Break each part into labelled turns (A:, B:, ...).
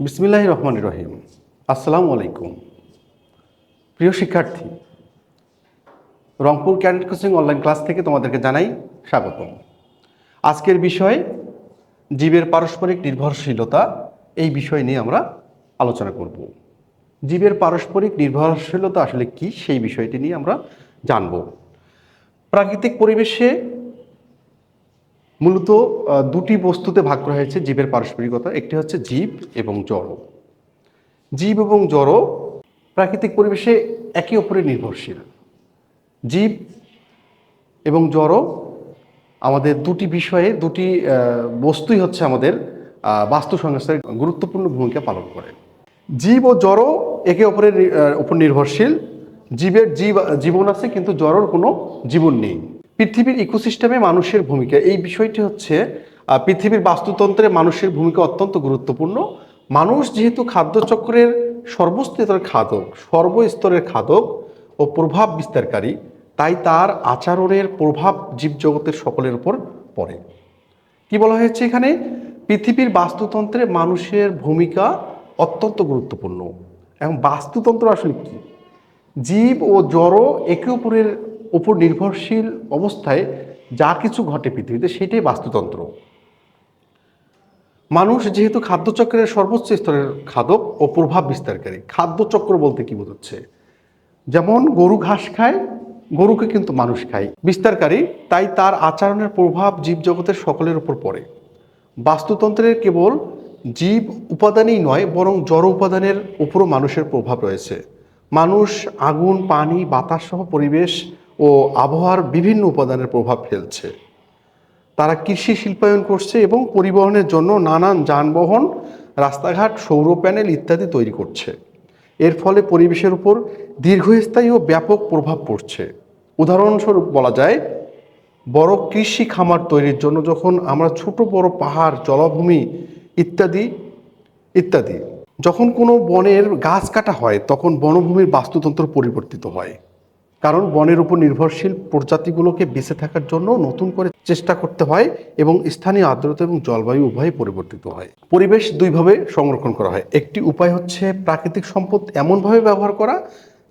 A: বিসমিল্লাহ রহমান রহিম। আসসালামু আলাইকুম। প্রিয় শিক্ষার্থী, Rangpur cadet coaching online class থেকে তোমাদেরকে জানাই স্বাগতম। আজকের বিষয়, জীবের পারস্পরিক নির্ভরশীলতা, এই বিষয় নিয়ে আমরা আলোচনা করব। জীবের পারস্পরিক নির্ভরশীলতা আসলে কি, সেই বিষয়টি নিয়ে আমরা জানব। প্রাকৃতিক পরিবেশে মূলত দুটি বস্তুতে ভাগ করা হয়েছে জীবের পারস্পরিকতা, একটি হচ্ছে জীব এবং জড়। জীব এবং জড় প্রাকৃতিক পরিবেশে একে অপরে নির্ভরশীল। জীব এবং জড় আমাদের দুটি বিষয়ে, দুটি বস্তুই হচ্ছে আমাদের বাস্তু সংস্থায় গুরুত্বপূর্ণ ভূমিকা পালন করে। জীব ও জড় একে অপরের উপর নির্ভরশীল। জীবের জীব, জীবন আছে, কিন্তু জড়র কোনো জীবন নেই। পৃথিবীর ইকোসিস্টেমে মানুষের ভূমিকা। এই বিষয়টি হচ্ছে পৃথিবীর বাস্তুতন্ত্রে মানুষের ভূমিকা অত্যন্ত গুরুত্বপূর্ণ। মানুষ যেহেতু খাদ্যচক্রের সর্বস্তরের খাদক সর্বস্তরের খাদক ও প্রভাব বিস্তারকারী, তাই তার আচরণের প্রভাব জীবজগতের সকলের উপর পড়ে। কি বলা হয়েছে এখানে? পৃথিবীর বাস্তুতন্ত্রে মানুষের ভূমিকা অত্যন্ত গুরুত্বপূর্ণ। এবং বাস্তুতন্ত্র আসলে কি? জীব ও জড় একে অপরের উপর নির্ভরশীল অবস্থায় যা কিছু ঘটে পৃথিবীতে সেটাই বাস্তুতন্ত্র। মানুষ যেহেতু খাদ্যচক্রের সর্বোচ্চ স্তরের খাদক ও প্রভাব বিস্তারকারী, খাদ্যচক্র বলতে কি বোঝাচ্ছে? যেমন গরু ঘাস খায়, গরুকে কিন্তু মানুষ খায়। বিস্তারকারী, তাই তার আচরণের প্রভাব জীবজগতের সকলের উপর পড়ে। বাস্তুতন্ত্রের কেবল জীব উপাদানই নয়, বরং জড় উপাদানের উপরও মানুষের প্রভাব রয়েছে। মানুষ আগুন, পানি, বাতাস সহ পরিবেশ ও আবহাওয়ার বিভিন্ন উপাদানের প্রভাব ফেলছে। তারা কৃষি শিল্পায়ন করছে এবং পরিবহনের জন্য নানান যানবাহন, রাস্তাঘাট, সৌর প্যানেল ইত্যাদি তৈরি করছে। এর ফলে পরিবেশের উপর দীর্ঘস্থায়ী ও ব্যাপক প্রভাব পড়ছে। উদাহরণস্বরূপ বলা যায়, বড় কৃষি খামার তৈরির জন্য যখন আমরা ছোট বড় পাহাড়, জলাভূমি ইত্যাদি ইত্যাদি, যখন কোনো বনের গাছ কাটা হয়, তখন বনভূমির বাস্তুতন্ত্র পরিবর্তিত হয়। কারণ বনের উপর নির্ভরশীল প্রজাতিগুলোকে বেঁচে থাকার জন্য নতুন করে চেষ্টা করতে হয় এবং স্থানীয় আর্দ্রতা এবং জলবায়ু উভয়ই পরিবর্তিত হয়। পরিবেশ দুইভাবে সংরক্ষণ করা হয়। একটি উপায় হচ্ছে প্রাকৃতিক সম্পদ এমনভাবে ব্যবহার করা,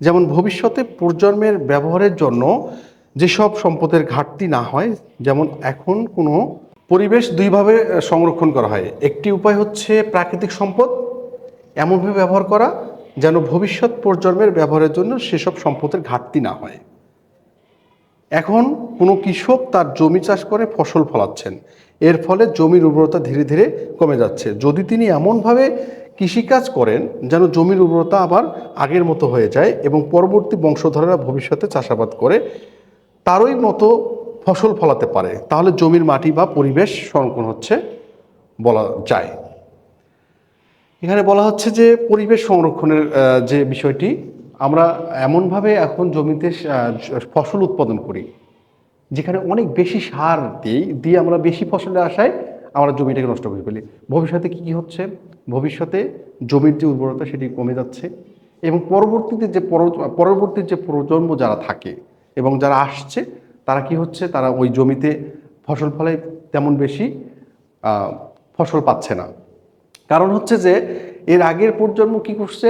A: যেমন ভবিষ্যতে প্রজন্মের ব্যবহারের জন্য যেসব সম্পদের ঘাটতি না হয়, যেমন এখন কোনো পরিবেশ দুইভাবে সংরক্ষণ করা হয়। একটি উপায় হচ্ছে প্রাকৃতিক সম্পদ এমনভাবে ব্যবহার করা যেন ভবিষ্যৎ প্রজন্মের ব্যবহারের জন্য সেসব সম্পদের ঘাটতি না হয়। এখন কোনো কৃষক তার জমি চাষ করে ফসল ফলাচ্ছেন। এর ফলে জমির উর্বরতা ধীরে ধীরে কমে যাচ্ছে। যদি তিনি এমনভাবে কৃষিকাজ করেন, যেন জমির উর্বরতা আবার আগের মতো হয়ে যায় এবং পরবর্তী বংশধরেরা ভবিষ্যতে চাষাবাদ করে তারই মতো ফসল ফলাতে পারে, তাহলে জমির মাটি বা পরিবেশ সংরক্ষণ হচ্ছে বলা যায়। এখানে বলা হচ্ছে যে পরিবেশ সংরক্ষণের যে বিষয়টি, আমরা এমনভাবে এখন জমিতে ফসল উৎপাদন করি, যেখানে অনেক বেশি সার দিই, দিয়ে আমরা বেশি ফসলের আশায় আমরা জমিটাকে নষ্ট করে ফেলি। ভবিষ্যতে কি কি হচ্ছে? ভবিষ্যতে জমির যে উর্বরতা সেটি কমে যাচ্ছে এবং পরবর্তীতে যে পরবর্তী যে প্রজন্ম যারা থাকে এবং যারা আসছে, তারা কি হচ্ছে? তারা ওই জমিতে ফসল ফলায় তেমন বেশি ফসল পাচ্ছে না। কারণ হচ্ছে যে এর আগের প্রজন্ম কি করছে?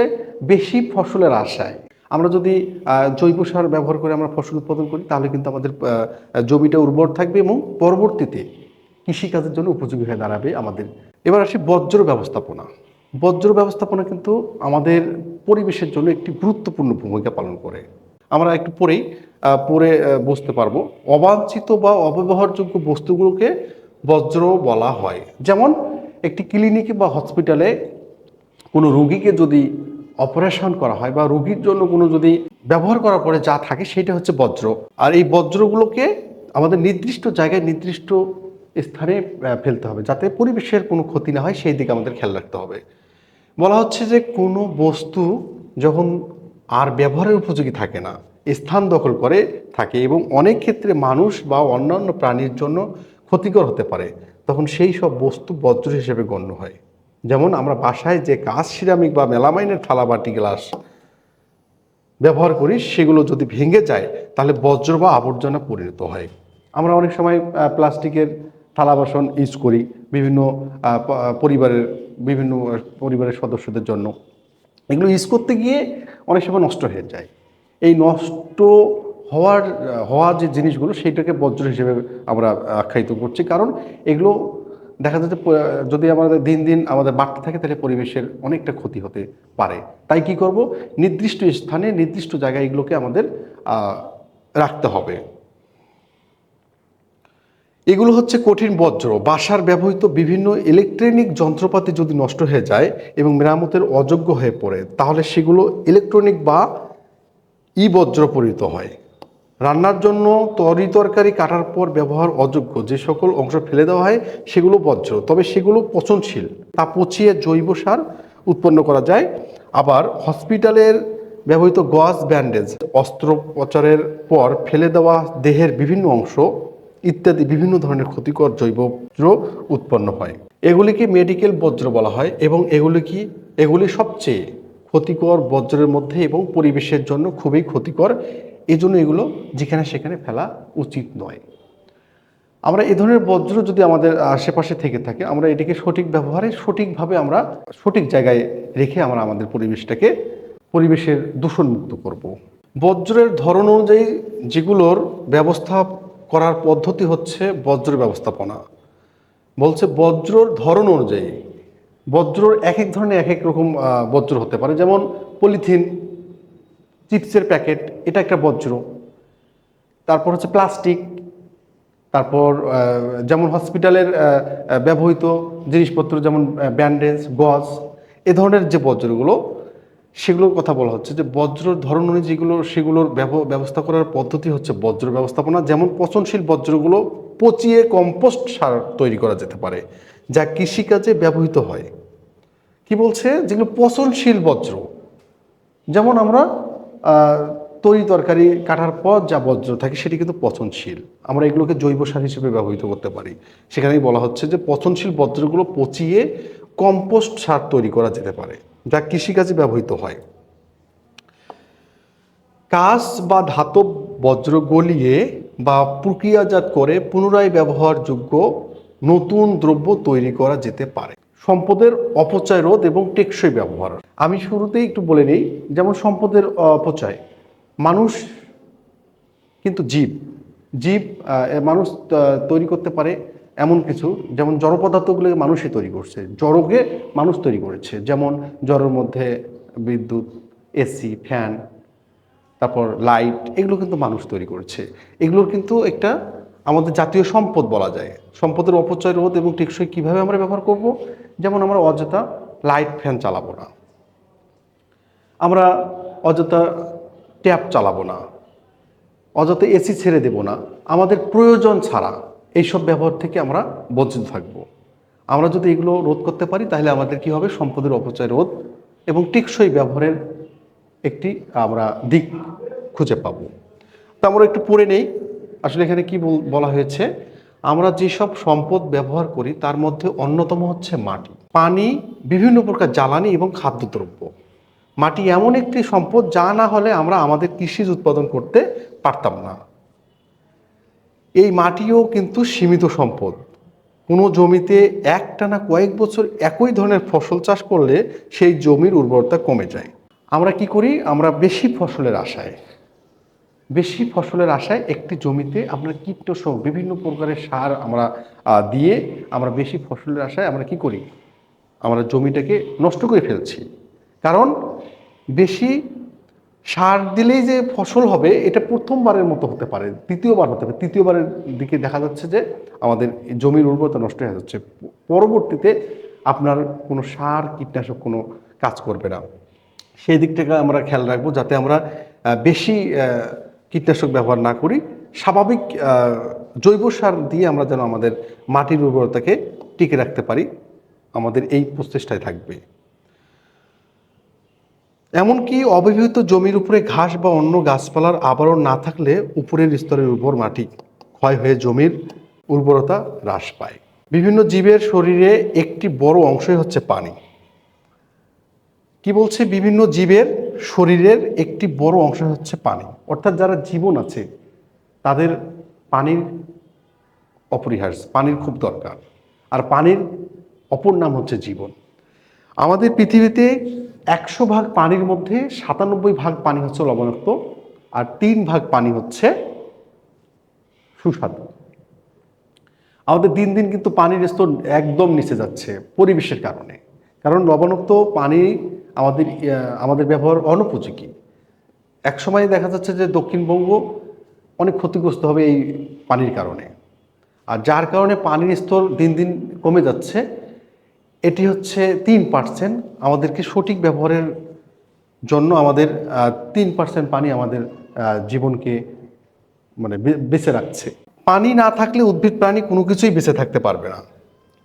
A: বেশি ফসলের আশায়। আমরা যদি জৈব সার ব্যবহার করে আমরা ফসল উৎপাদন করি, তাহলে কিন্তু আমাদের জমিটা উর্বর থাকবে এবং পরবর্তীতে কৃষিকাজের জন্য উপযোগী হয়ে দাঁড়াবে আমাদের। এবার আসি বজ্র ব্যবস্থাপনা। বজ্র ব্যবস্থাপনা কিন্তু আমাদের পরিবেশের জন্য একটি গুরুত্বপূর্ণ ভূমিকা পালন করে। আমরা একটু পরেই পরে বুঝতে পারব। অবাঞ্ছিত বা অব্যবহারযোগ্য বস্তুগুলোকে বজ্র বলা হয়। যেমন একটি ক্লিনিকে বা হসপিটালে কোনো রুগীকে যদি অপারেশন করা হয় বা রোগীর জন্য কোনো যদি ব্যবহার করার পরে যা থাকে সেটা হচ্ছে বজ্র। আর এই বজ্রগুলোকে আমাদের নির্দিষ্ট জায়গায় নির্দিষ্ট স্থানে ফেলতে হবে যাতে পরিবেশের কোনো ক্ষতি না হয়, সেই দিকে আমাদের খেয়াল রাখতে হবে। বলা হচ্ছে যে কোনো বস্তু যখন আর ব্যবহারের উপযোগী থাকে না, স্থান দখল করে থাকে এবং অনেক ক্ষেত্রে মানুষ বা অন্যান্য প্রাণীর জন্য ক্ষতিকর হতে পারে। তখন সেই সব বস্তু বজ্র হিসেবে গণ্য হয়। যেমন আমরা বাসায় যে কাঁচ সিরামিক বা মেলামাইনের থালা বাটি গ্লাস ব্যবহার করি, সেগুলো যদি ভেঙে যায়, তাহলে বজ্র বা আবর্জনা পরিণত হয়। আমরা অনেক সময় প্লাস্টিকের থালা বাসন ইউজ করি বিভিন্ন পরিবারের বিভিন্ন পরিবারের সদস্যদের জন্য। এগুলো ইউজ করতে গিয়ে অনেক সময় নষ্ট হয়ে যায়। এই নষ্ট হওয়ার, হওয়া যে জিনিসগুলো সেইটাকে বজ্র হিসেবে আমরা আখ্যায়িত করছি। কারণ এগুলো দেখা যাচ্ছে যদি আমাদের দিন দিন আমাদের বাড়তে থাকে, তাহলে পরিবেশের অনেকটা ক্ষতি হতে পারে। তাই কি করব? নির্দিষ্ট স্থানে, নির্দিষ্ট জায়গায় এগুলোকে আমাদের রাখতে হবে। এগুলো হচ্ছে কঠিন বজ্র বাসার ব্যবহৃত বিভিন্ন ইলেকট্রনিক যন্ত্রপাতি যদি নষ্ট হয়ে যায় এবং মেরামতের অযোগ্য হয়ে পড়ে, তাহলে সেগুলো ইলেকট্রনিক বা ই বজ্র পরিণত হয়। রান্নার জন্য তরি তরকারি কাটার পর ব্যবহার অযোগ্য। যে সকল অংশ ফেলে দেওয়া হয়, সেগুলো বজ্র তবে সেগুলো পচনশীল। তা পচিয়ে জৈব সার উৎপন্ন করা যায়। আবার হসপিটালের ব্যবহৃত গজ ব্যান্ডেজ, অস্ত্রোপচারের পর ফেলে দেওয়া দেহের বিভিন্ন অংশ ইত্যাদি বিভিন্ন ধরনের ক্ষতিকর জৈব উৎপন্ন হয়। এগুলিকে মেডিকেল বজ্র বলা হয় এবং এগুলি কি, এগুলি সবচেয়ে ক্ষতিকর বজ্রের মধ্যে এবং পরিবেশের জন্য খুবই ক্ষতিকর। এই জন্য এগুলো যেখানে সেখানে ফেলা উচিত নয়। আমরা এই ধরনের বজ্র যদি আমাদের আশেপাশে থেকে থাকে, আমরা এটিকে সঠিক ব্যবহারে সঠিকভাবে আমরা সঠিক জায়গায় রেখে আমরা আমাদের পরিবেশটাকে, পরিবেশের দূষণমুক্ত করব। বজ্রের ধরন অনুযায়ী যেগুলোর ব্যবস্থা করার পদ্ধতি হচ্ছে বজ্র ব্যবস্থাপনা। বলছে বজ্রর ধরন অনুযায়ী, বজ্রর এক এক ধরনের এক এক রকম বজ্র হতে পারে। যেমন পলিথিন চিপসের প্যাকেট, এটা একটা বজ্র। তারপর হচ্ছে প্লাস্টিক, তারপর যেমন হসপিটালের ব্যবহৃত জিনিসপত্র যেমন ব্যান্ডেজ, গজ, এ ধরনের যে বজ্রগুলো, সেগুলোর কথা বলা হচ্ছে যে বজ্রর ধরন যেগুলো, সেগুলোর ব্যব- ব্যবস্থা করার পদ্ধতি হচ্ছে বজ্র ব্যবস্থাপনা। যেমন পচনশীল বজ্রগুলো পচিয়ে কম্পোস্ট সার তৈরি করা যেতে পারে, যা কৃষিকাজে ব্যবহৃত হয়। কি বলছে? যেগুলো পচনশীল বজ্র। যেমন আমরা তরি তরকারি কাটার পর যা বজ্র থাকে সেটি কিন্তু পচনশীল। আমরা এগুলোকে জৈব সার হিসেবে ব্যবহৃত করতে পারি। সেখানেই বলা হচ্ছে যে পচনশীল বজ্রগুলো পচিয়ে কম্পোস্ট সার তৈরি করা যেতে পারে, যা কৃষিকাজে ব্যবহৃত হয়। কাঁচ বা ধাতব বজ্র গলিয়ে বা প্রক্রিয়াজাত করে পুনরায় ব্যবহারযোগ্য নতুন দ্রব্য তৈরি করা যেতে পারে। সম্পদের অপচয় রোধ এবং টেকসই ব্যবহার। আমি শুরুতেই একটু বলে নিই, যেমন সম্পদের অপচয়। মানুষ কিন্তু জীব। জীব মানুষ তৈরি করতে পারে এমন কিছু, যেমন জড় পদার্থগুলোকে মানুষই তৈরি করছে। জড়কে মানুষ তৈরি করেছে, যেমন জড়ের মধ্যে বিদ্যুৎ, এসি, ফ্যান, তারপর লাইট, এগুলো কিন্তু মানুষ তৈরি করেছে। এগুলোর কিন্তু একটা আমাদের জাতীয় সম্পদ বলা যায়। সম্পদের অপচয় রোধ এবং টেকসই কীভাবে আমরা ব্যবহার করব? যেমন আমরা অযথা লাইট ফ্যান চালাবো না। আমরা অযথা ট্যাপ চালাবো না। অযথা এসি ছেড়ে দেব না। আমাদের প্রয়োজন ছাড়া এইসব ব্যবহার থেকে আমরা বঞ্চিত থাকব। আমরা যদি এগুলো রোধ করতে পারি, তাহলে আমাদের কি হবে? সম্পদের অপচয় রোধ এবং টেকসই ব্যবহারের একটি আমরা দিক খুঁজে পাব। তা আমরা একটু পড়ে নেই। আসলে এখানে কি বল- হয়েছে? আমরা যেসব সম্পদ ব্যবহার করি, তার মধ্যে অন্যতম হচ্ছে মাটি। পানি বিভিন্ন প্রকার জ্বালানি এবং খাদ্যদ্রব্য। মাটি এমন একটি সম্পদ যা না হলে আমরা আমাদের কৃষিজ উৎপাদন করতে পারতাম না। এই মাটিও কিন্তু সীমিত সম্পদ। কোনো জমিতে একটানা কয়েক বছর একই ধরনের ফসল চাষ করলে সেই জমির উর্বরতা কমে যায়। আমরা কি করি? আমরা বেশি ফসলের আশায় বেশি ফসলের আশায় একটি জমিতে আমরা কীটনাশক বিভিন্ন প্রকারের সার আমরা দিয়ে আমরা বেশি ফসলের আশায় আমরা কি করি? আমরা জমিটাকে নষ্ট করে ফেলছি। কারণ বেশি সার দিলেই যে ফসল হবে, এটা প্রথমবারের মতো হতে পারে, দ্বিতীয়বার হতে পারে। তৃতীয়বারের দিকে দেখা যাচ্ছে যে আমাদের জমির উর্বরতা নষ্ট হয়ে যাচ্ছে। পরবর্তীতে আপনার কোনো সার, কীটনাশক কোনো কাজ করবে না। সেই দিক থেকে আমরা খেয়াল রাখব যাতে আমরা বেশি কীটনাশক ব্যবহার না করি, স্বাভাবিক জৈব সার দিয়ে আমরা যেন আমাদের মাটির উর্বরতাকে টিকে রাখতে পারি, আমাদের এই প্রচেষ্টায় থাকবে। এমনকি অব্যবহৃত জমির উপরে ঘাস বা অন্য গাছপালার আবরণ না থাকলে উপরের স্তরের উর্বর মাটি ক্ষয় হয়ে জমির উর্বরতা হ্রাস পায়। বিভিন্ন জীবের শরীরে একটি বড় অংশই হচ্ছে পানি। কি বলছে? বিভিন্ন জীবের শরীরের একটি বড় অংশ হচ্ছে পানি। অর্থাৎ যারা জীবন আছে, তাদের পানির অপরিহার্য, পানির খুব দরকার। আর পানির অপর নাম হচ্ছে জীবন। আমাদের পৃথিবীতে একশো ভাগ পানির মধ্যে সাতানব্বই ভাগ পানি হচ্ছে লবণাক্ত, আর তিন ভাগ পানি হচ্ছে সুস্বাদু। আমাদের দিন দিন কিন্তু পানির স্তর একদম নিচে যাচ্ছে, পরিবেশের কারণে। কারণ লবণাক্ত পানি আমাদের আমাদের ব্যবহার অনুপযোগী। এক সময় দেখা যাচ্ছে যে দক্ষিণবঙ্গ অনেক ক্ষতিগ্রস্ত হবে এই পানির কারণে। আর যার কারণে পানির স্তর দিন দিন কমে যাচ্ছে, এটি হচ্ছে তিন পার্সেন্ট আমাদেরকে সঠিক ব্যবহারের জন্য আমাদের তিন পার্সেন্ট পানি আমাদের জীবনকে মানে বেঁচে রাখছে। পানি না থাকলে উদ্ভিদ প্রাণী কোনো কিছুই বেঁচে থাকতে পারবে না।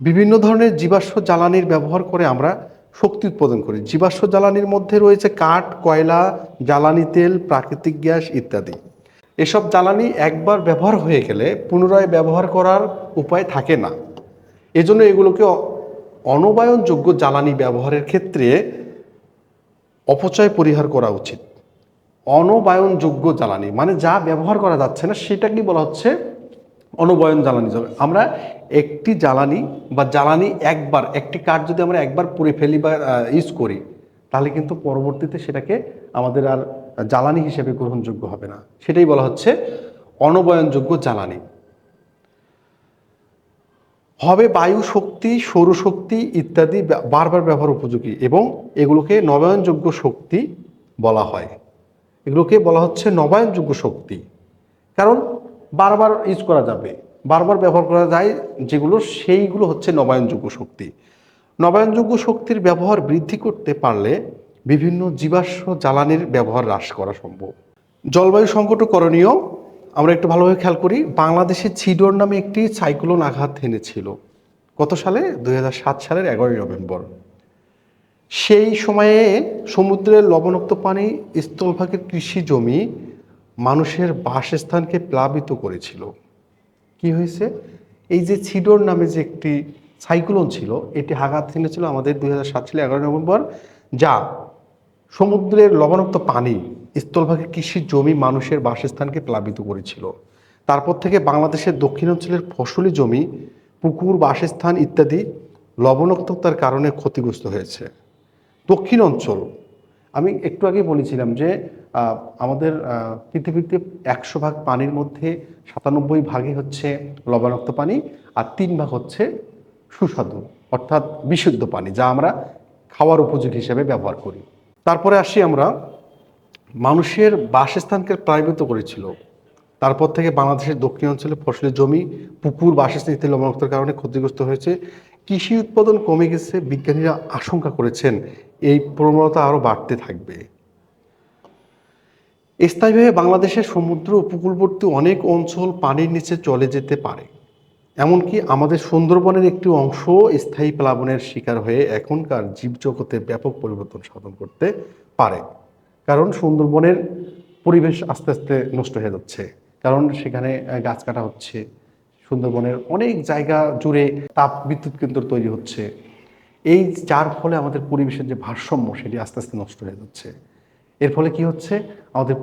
A: বিভিন্ন ধরনের জীবাশ্ম জ্বালানির ব্যবহার করে আমরা শক্তি উৎপাদন করে। জীবাশ্ম জ্বালানির মধ্যে রয়েছে কাঠ, কয়লা, জ্বালানি তেল, প্রাকৃতিক গ্যাস ইত্যাদি। এসব জ্বালানি একবার ব্যবহার হয়ে গেলে পুনরায় ব্যবহার করার উপায় থাকে না। এজন্য এগুলোকে অনবায়নযোগ্য জ্বালানি ব্যবহারের ক্ষেত্রে অপচয় পরিহার করা উচিত। অনবায়নযোগ্য জ্বালানি মানে যা ব্যবহার করা যাচ্ছে না, সেটাকেই বলা হচ্ছে অনবায়ন জ্বালানি যাবে আমরা একটি জ্বালানি বা জ্বালানি একবার, একটি কাঠ যদি আমরা একবার পুড়ে ফেলি বা ইউজ করি, তাহলে কিন্তু পরবর্তীতে সেটাকে আমাদের আর জ্বালানি হিসেবে গ্রহণযোগ্য হবে না। সেটাই বলা হচ্ছে অনবয়নযোগ্য জ্বালানি। হবে বায়ু শক্তি সৌরশক্তি ইত্যাদি বারবার ব্যবহার উপযোগী এবং এগুলোকে নবায়নযোগ্য শক্তি বলা হয়। এগুলোকে বলা হচ্ছে নবায়নযোগ্য শক্তি। কারণ বারবার ইউজ করা যাবে। বারবার ব্যবহার করা যায় যেগুলো, সেইগুলো হচ্ছে নবায়নযোগ্য শক্তি। নবায়নযোগ্য শক্তির ব্যবহার বৃদ্ধি করতে পারলে বিভিন্ন জীবাশ্ম জ্বালানির ব্যবহার হ্রাস করা সম্ভব। জলবায়ু সংকট করণীয় আমরা একটু ভালোভাবে খেয়াল করি, বাংলাদেশে ছিডর নামে একটি সাইক্লোন আঘাত এনেছিল। কত সালে? দুই হাজার সাত সালের এগারোই নভেম্বর। সেই সময়ে সমুদ্রের লবণাক্ত পানি স্থলভাগের কৃষি জমি মানুষের বাসস্থানকে প্লাবিত করেছিল। কি হয়েছে? এই যে ছিডর নামে যে একটি সাইক্লোন ছিল, এটি আঘাত ছিল আমাদের দুই হাজার সাত সালে এগারো নভেম্বর। যা সমুদ্রের লবণাক্ত পানি স্থলভাগের কৃষি জমি মানুষের বাসস্থানকে প্লাবিত করেছিল। তারপর থেকে বাংলাদেশের দক্ষিণাঞ্চলের ফসলি জমি, পুকুর, বাসস্থান ইত্যাদি লবণাক্ততার কারণে ক্ষতিগ্রস্ত হয়েছে। দক্ষিণ অঞ্চল আমি একটু আগে বলেছিলাম যে আমাদের পৃথিবীতে একশো ভাগ পানির মধ্যে সাতানব্বই ভাগই হচ্ছে লবণাক্ত পানি আর তিন ভাগ হচ্ছে সুস্বাদু, অর্থাৎ বিশুদ্ধ পানি যা আমরা খাওয়ার উপযোগী হিসেবে ব্যবহার করি। তারপরে আসি আমরা, মানুষের বাসস্থানকে প্লাবিত করেছিল। তারপর থেকে বাংলাদেশের দক্ষিণ অঞ্চলে ফসলের জমি, পুকুর বাসস্থান ইত্যাদি লবণাক্তর কারণে ক্ষতিগ্রস্ত হয়েছে। কৃষি উৎপাদন কমে গেছে, বিজ্ঞানীরা আশঙ্কা করেছেন, এই প্রবণতা আরও বাড়তে থাকবে। স্থায়ীভাবে বাংলাদেশের সমুদ্র উপকূলবর্তী অনেক অঞ্চল পানির নিচে চলে যেতে পারে। এমনকি আমাদের সুন্দরবনের একটি অংশ স্থায়ী প্লাবনের শিকার হয়ে এখনকার জীবজগতে ব্যাপক পরিবর্তন সাধন করতে পারে। কারণ সুন্দরবনের পরিবেশ আস্তে আস্তে নষ্ট হয়ে যাচ্ছে। কারণ সেখানে গাছ কাটা হচ্ছে। সুন্দরবনের অনেক জায়গা জুড়ে তাপ বিদ্যুৎ কেন্দ্র তৈরি হচ্ছে। এই যার ফলে আমাদের পরিবেশের যে ভারসাম্য, সেটি আস্তে আস্তে নষ্ট হয়ে যাচ্ছে। এর ফলে কি হচ্ছে? আমাদের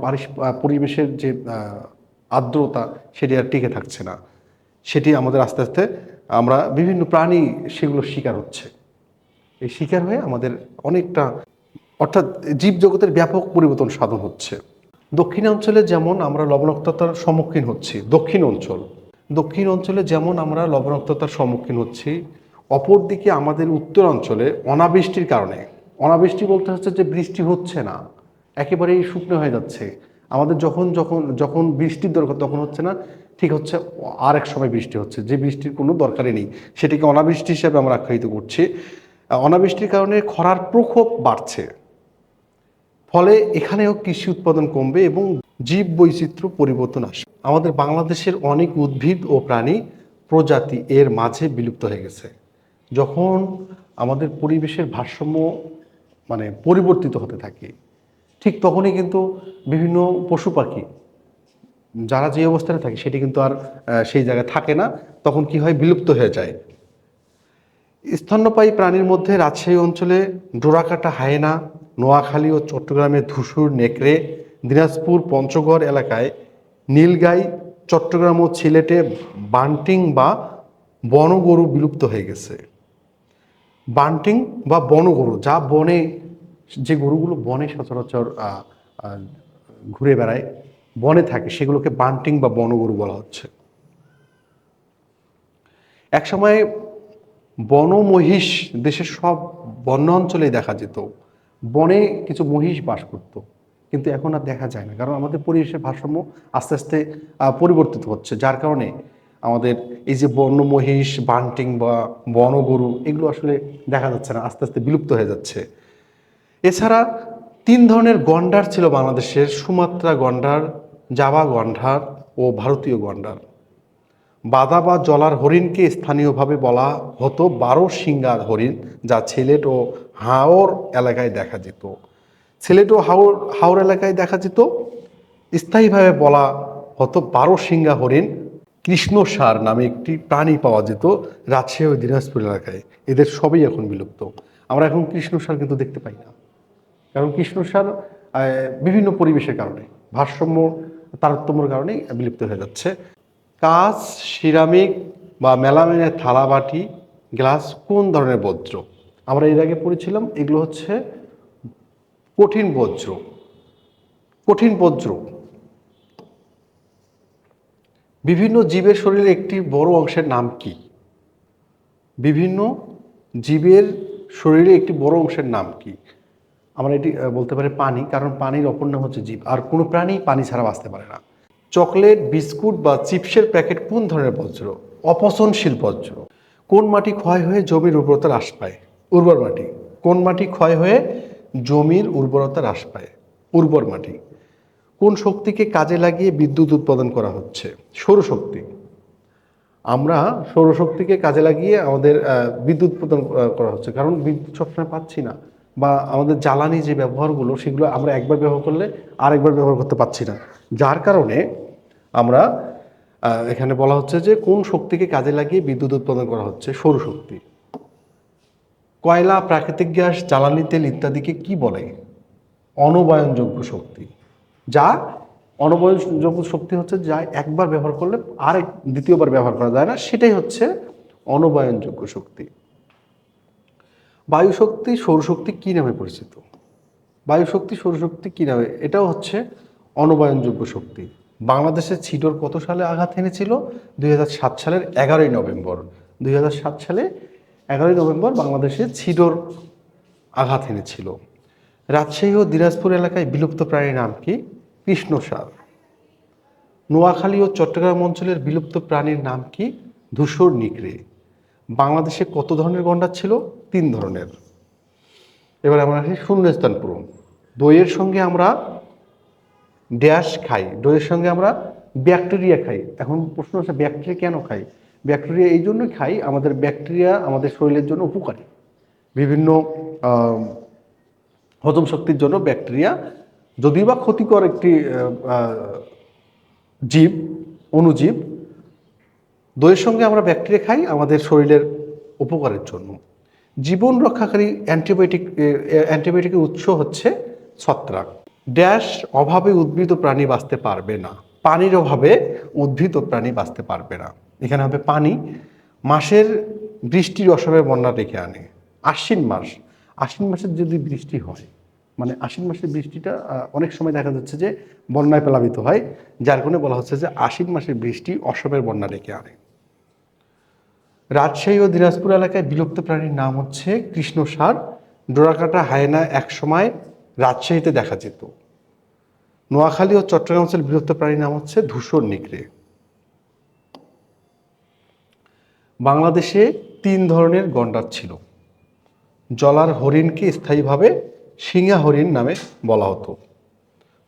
A: পরিবেশের যে আর্দ্রতা, সেটি আর টিকে থাকছে না। সেটি আমাদের আস্তে আস্তে, আমরা বিভিন্ন প্রাণী সেগুলো শিকার হচ্ছে। এই শিকার হয়ে আমাদের অনেকটা, অর্থাৎ জীবজগতের ব্যাপক পরিবর্তন সাধন হচ্ছে। দক্ষিণ অঞ্চলে যেমন আমরা লবণাক্ততার সম্মুখীন হচ্ছি, দক্ষিণ অঞ্চল। দক্ষিণ অঞ্চলে যেমন আমরা লবণাক্ততার সম্মুখীন হচ্ছি, অপরদিকে আমাদের উত্তর অঞ্চলে অনাবৃষ্টির কারণে। অনাবৃষ্টি বলতে হচ্ছে যে বৃষ্টি হচ্ছে না। একেবারেই শুকনো হয়ে যাচ্ছে। আমাদের যখন যখন যখন বৃষ্টির দরকার তখন হচ্ছে না, ঠিক হচ্ছে আর এক সময় বৃষ্টি হচ্ছে। যে বৃষ্টির কোনো দরকারই নেই। সেটিকে অনাবৃষ্টি হিসেবে আমরা আখ্যায়িত করছি। অনাবৃষ্টির কারণে খরার প্রকোপ বাড়ছে। ফলে এখানেও কৃষি উৎপাদন কমবে এবং জীব বৈচিত্র্য পরিবর্তন আসবে। আমাদের বাংলাদেশের অনেক উদ্ভিদ ও প্রাণী প্রজাতি এর মাঝে বিলুপ্ত হয়ে গেছে। যখন আমাদের পরিবেশের ভারসাম্য মানে পরিবর্তিত হতে থাকে ঠিক তখনই কিন্তু বিভিন্ন পশু পাখি, যারা যে অবস্থানে থাকে সেটি কিন্তু আর সেই জায়গায় থাকে না, তখন কি হয়? বিলুপ্ত হয়ে যায়। স্তন্যপায়ী প্রাণীর মধ্যে রাজশাহী অঞ্চলে ডোরাকাটা হায়েনা, নোয়াখালী ও চট্টগ্রামের ধূসুর নেকড়ে, দিনাজপুর পঞ্চগড় এলাকায় নীলগাই, চট্টগ্রাম ও সিলেটে বান্টিং বা বনগরু বিলুপ্ত হয়ে গেছে। বান্টিং বা বনগরু যা বনে যে গরুগুলো বনে সচরাচর ঘুরে বেড়ায়, বনে থাকে, সেগুলোকে বান্টিং বা বনগরু বলা হচ্ছে। একসময় বনমহিষ দেশের সব বন্য অঞ্চলে দেখা যেত। বনে কিছু মহিষ বাস করত, কিন্তু এখন আর দেখা যায় না, কারণ আমাদের পরিবেশের ভারসাম্য আস্তে আস্তে পরিবর্তিত হচ্ছে, যার কারণে আমাদের এই যে বন্য মহিষ, বান্টিং বা বনগরু এগুলো আসলে দেখা যাচ্ছে না, আস্তে আস্তে বিলুপ্ত হয়ে যাচ্ছে। এছাড়া তিন ধরনের গন্ডার ছিল বাংলাদেশের, সুমাত্রা গন্ডার, জাভা গন্ডার ও ভারতীয় গন্ডার। বাদা বা জলার হরিণকে স্থানীয়ভাবে বলা হতো বারো সিঙ্গার হরিণ, যা সিলেট ও হাওর এলাকায় দেখা যেত। সিলেট ও হাওর হাওর এলাকায় দেখা যেত। স্থায়ীভাবে বলা হতো বারো সিঙ্গা হরিণ কৃষ্ণসার নামে একটি প্রাণী পাওয়া যেত রাজশাহী ও দিনাজপুর এলাকায়। এদের সবই এখন বিলুপ্ত। আমরা এখন কৃষ্ণসার কিন্তু দেখতে পাই না। কারণ কৃষ্ণসার বিভিন্ন পরিবেশের কারণে, ভারসাম্য, তারতম্যর কারণে বিলুপ্ত হয়ে যাচ্ছে। কাঁচ, সিরামিক বা মেলামেনের থালা বাটি, গ্লাস, কোন ধরনের বজ্র আমরা এর আগে পড়েছিলাম, এগুলো হচ্ছে কঠিন বজ্র কঠিন বজ্র বিভিন্ন জীবের শরীরে একটি বড় অংশের নাম কি? বিভিন্ন জীবের শরীরে একটি বড় অংশের নাম কি? আমরা এটি বলতে পারি পানি, কারণ পানির অপর নাম হচ্ছে জীব। আর কোনো প্রাণী পানি ছাড়া বাঁচতে পারে না। চকলেট, বিস্কুট বা চিপসের প্যাকেট কোন ধরনের বজ্র? অপচনশীল বজ্র। কোন মাটি ক্ষয় হয়ে জমির উর্বরতা হ্রাস পায়? উর্বর মাটি। কোন মাটি ক্ষয় হয়ে জমির উর্বরতা হ্রাস পায়? উর্বর মাটি। কোন শক্তিকে কাজে লাগিয়ে বিদ্যুৎ উৎপাদন করা হচ্ছে? সৌরশক্তি। আমরা সৌরশক্তিকে কাজে লাগিয়ে আমাদের বিদ্যুৎ উৎপাদন করা হচ্ছে, কারণ বিদ্যুৎ সবসময় পাচ্ছি না। বা আমাদের জ্বালানি যে ব্যবহারগুলো, সেগুলো আমরা একবার ব্যবহার করলে আরেকবার ব্যবহার করতে পারছি না। যার কারণে আমরা এখানে বলা হচ্ছে যে কোন শক্তিকে কাজে লাগিয়ে বিদ্যুৎ উৎপাদন করা হচ্ছে? সৌরশক্তি কয়লা, প্রাকৃতিক গ্যাস, জ্বালানি, তেল ইত্যাদিকে কি বলে? অনবায়নযোগ্য শক্তি। যা অনবয়নযোগ্য শক্তি হচ্ছে যা একবার ব্যবহার করলে আর এক- দ্বিতীয়বার ব্যবহার করা যায় না, সেটাই হচ্ছে অনবায়নযোগ্য শক্তি। বায়ু শক্তি সৌরশক্তি কী নামে পরিচিত? বায়ুশক্তি সৌরশক্তি কী নামে? এটাও হচ্ছে অনবায়নযোগ্য শক্তি। বাংলাদেশে ছিডর কত সালে আঘাত এনেছিল? দুই হাজার সাত সালের এগারোই নভেম্বর। দুই হাজার সাত সালে এগারোই নভেম্বর বাংলাদেশে ছিডর আঘাত এনেছিল। রাজশাহী ও দিনাজপুর এলাকায় বিলুপ্ত প্রাণীর নাম কি? কৃষ্ণসার নোয়াখালী ও চট্টগ্রাম অঞ্চলের বিলুপ্ত প্রাণীর নাম কি? ধূসর নিকড়ে। বাংলাদেশে কত ধরনের গন্ডার ছিল? তিন ধরনের। এবার আমরা আসি শূন্যস্থান পূরণ। দইয়ের সঙ্গে আমরা ড্যাশ খাই, দইয়ের সঙ্গে আমরা ব্যাকটেরিয়া খাই। এখন প্রশ্ন আছে ব্যাকটেরিয়া কেন খাই? ব্যাকটেরিয়া এই জন্যই খাই, আমাদের ব্যাকটেরিয়া আমাদের শরীরের জন্য উপকারী। বিভিন্ন হজম শক্তির জন্য ব্যাকটেরিয়া যদিও বা ক্ষতিকর একটি জীব, অণুজীব, দইয়ের সঙ্গে আমরা ব্যাকটেরিয়া খাই আমাদের শরীরের উপকারের জন্য। জীবন রক্ষাকারী অ্যান্টিবায়োটিক অ্যান্টিবায়োটিকের উৎস হচ্ছে ছত্রাক। ড্যাশ অভাবে উদ্ভিদ প্রাণী বাঁচতে পারবে না। পানির অভাবে উদ্ভিদ ও প্রাণী বাঁচতে পারবে না। এখানে হবে পানি। মাসের বৃষ্টির অসময়ে বন্যা ডেকে আনে। আশ্বিন মাস। আশ্বিন মাসের যদি বৃষ্টি হয় মানে আশ্বিন মাসের বৃষ্টিটা অনেক সময় দেখা যাচ্ছে যে বন্যায় প্লাবিত হয়। যার কারণে বলা হচ্ছে যে আশ্বিন মাসের বৃষ্টি অসমের বন্যা ডেকে আনে। রাজশাহী ও দিনাজপুর এলাকায় বিলুপ্ত প্রাণীর নাম হচ্ছে কৃষ্ণসার ডোরাকাটা, হায়না একসময় রাজশাহীতে দেখা যেত। নোয়াখালী ও চট্টগ্রাম অঞ্চলের বিলুপ্ত প্রাণীর নাম হচ্ছে ধূসর নিকড়ে। বাংলাদেশে তিন ধরনের গন্ডার ছিল। জলার হরিণকে স্থায়ীভাবে সিংহা হরিণ নামে বলা হতো।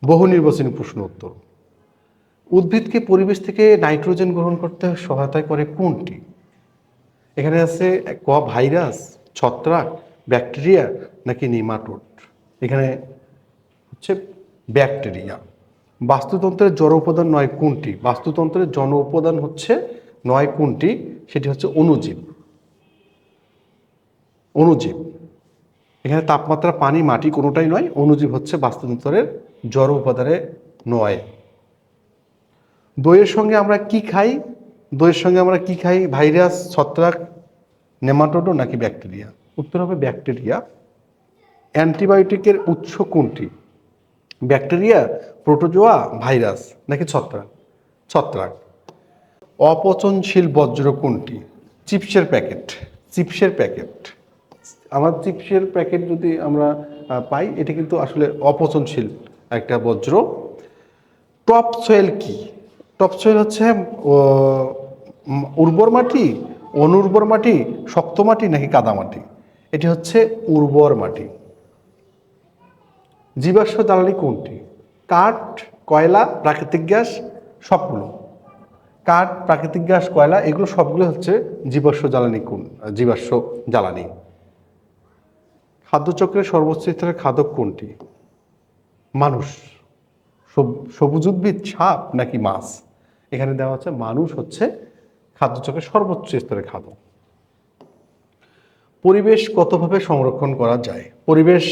A: বহু নির্বাচনী প্রশ্ন উত্তর। উদ্ভিদকে পরিবেশ থেকে নাইট্রোজেন গ্রহণ করতে সহায়তা করে কোনটি? এখানে আছে ক ভাইরাস, ছত্রাক, ব্যাকটেরিয়া নাকি নিমাটোড? এখানে হচ্ছে ব্যাকটেরিয়া। বাস্তুতন্ত্রের জড় উপাদান নয় কোনটি? বাস্তুতন্ত্রের জন উপাদান হচ্ছে নয় কোনটি? সেটি হচ্ছে অণুজীব। অণুজীব। এখানে তাপমাত্রা, পানি, মাটি কোনোটাই নয়, অণুজীব হচ্ছে বাস্তুতন্ত্রের জড় উপাদানে নয়। দইয়ের সঙ্গে আমরা কি খাই? দইয়ের সঙ্গে আমরা কি খাই? ভাইরাস, ছত্রাক, নেমাটোডো নাকি ব্যাকটেরিয়া? উত্তর হবে ব্যাকটেরিয়া। অ্যান্টিবায়োটিকের উৎস কোনটি? ব্যাকটেরিয়া, প্রোটোজোয়া, ভাইরাস নাকি ছত্রাক? ছত্রাক। অপচনশীল বজ্র কোনটি? চিপসের প্যাকেট। চিপসের প্যাকেট। আমার চিপসের প্যাকেট যদি আমরা পাই, এটা কিন্তু আসলে অপচনশীল একটা বজ্র টপ সয়েল কি? টপ সয়েল হচ্ছে উর্বর মাটি, অনুর্বর মাটি, শক্ত মাটি নাকি কাদা মাটি? এটি হচ্ছে উর্বর মাটি। জীবাশ্ম জ্বালানি কোনটি? কাঠ, কয়লা, প্রাকৃতিক গ্যাস, সবগুলো। কাঠ, প্রাকৃতিক গ্যাস, কয়লা, এগুলো সবগুলো হচ্ছে জীবাশ্ম জ্বালানি কোন, জীবাশ্ম জ্বালানি। খাদ্যচক্রের সর্বোচ্চ স্তরের খাদক কোনটি? মানুষ। সব- সবুজ উদ্ভিদ, সাপ নাকি মাছ? এখানে দেওয়া হচ্ছে মানুষ হচ্ছে খাদ্যচক্রের সর্বোচ্চ স্তরের খাদক পরিবেশ কতভাবে সংরক্ষণ করা যায়? পরিবেশ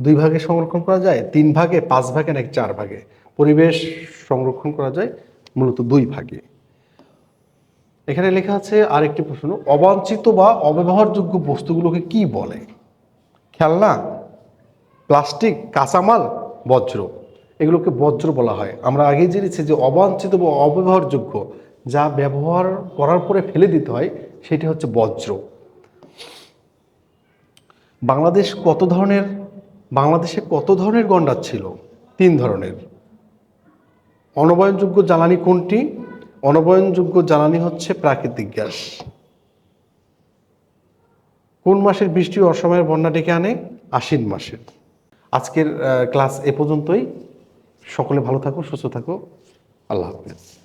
A: দুই ভাগে সংরক্ষণ করা যায়, তিন ভাগে, পাঁচ ভাগে, নাকি চার ভাগে? পরিবেশ সংরক্ষণ করা যায় মূলত দুই ভাগে। এখানে লেখা আছে আরেকটি প্রশ্ন, অবাঞ্ছিত বা অব্যবহারযোগ্য বস্তুগুলোকে কি বলে? খেলনা, প্লাস্টিক, কাঁচামাল, বজ্র। এগুলোকে বজ্র বলা হয়। আমরা আগেই জেনেছি যে অবাঞ্ছিত বা অব্যবহারযোগ্য যা ব্যবহার করার পরে ফেলে দিতে হয়, সেটি হচ্ছে বজ্র। বাংলাদেশ কত ধরনের, বাংলাদেশে কত ধরনের গন্ডার ছিল? তিন ধরনের। অনবয়নযোগ্য জ্বালানি কোনটি? অনবয়নযোগ্য জ্বালানি হচ্ছে প্রাকৃতিক গ্যাস। কোন মাসের বৃষ্টি অসময়ের বন্যা ডেকে আনে? আশ্বিন মাসের। আজকের ক্লাস এ পর্যন্তই। সকলে ভালো থাকো, সুস্থ থাকো। আল্লাহ হাফেজ।